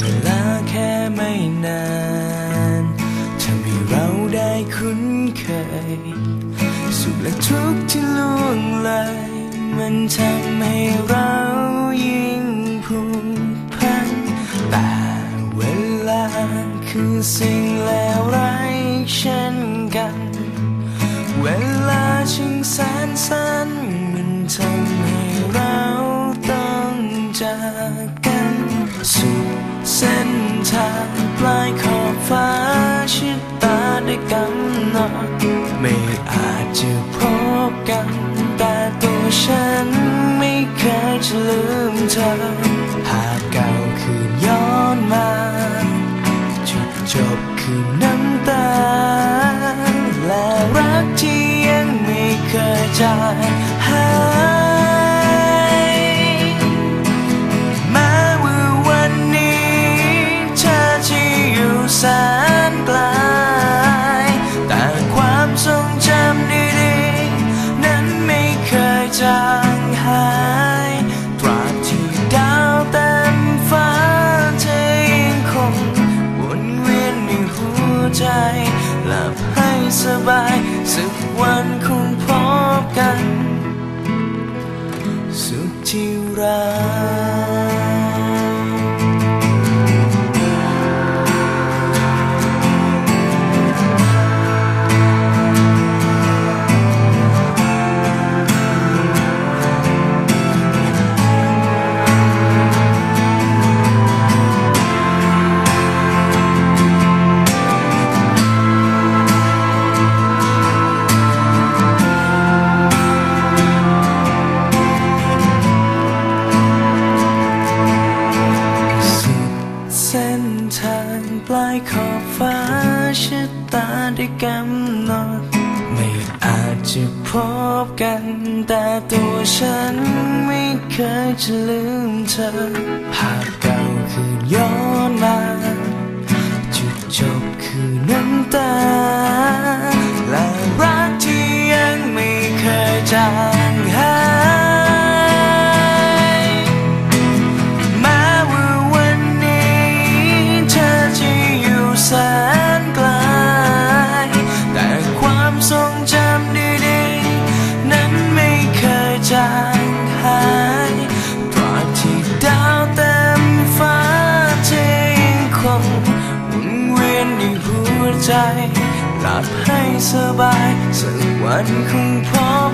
เวลาแค่ไม่นานทำให้เราได้คุ้นเคย สุขและทุกข์ที่ล่วงเลยมันทำให้เรายิ่งผูกพันแต่เวลาคือสิ่งเลวร้ายเช่นกัน เวลาช่างแสนสั้นมันทำ ฟ้าชิดตาได้กำหนดไม่อาจจะพบกัน แต่ตัวฉันไม่เคยจะลืมเธอ จางหายตราบที่ดาวเต็มฟ้าเธอยังคงวนเวียนในหัวใจหลับให้สบายสักวันคงพบกัน สุดที่รัก ทางปลายขอบฟ้าชะตาได้กำหนดไม่อาจจะพบกัน แต่ตัวฉันไม่เคยจะลืมเธอ ภาพเก่าคือย้อนมา จุดจบคือน้ำตา ทรงจำดีๆ นั้นไม่เคยจางหายตราบที่ดาวเต็มฟ้าจะยังคงหมุนเวียนในหัวใจหลับให้สบายสักวันคงพบ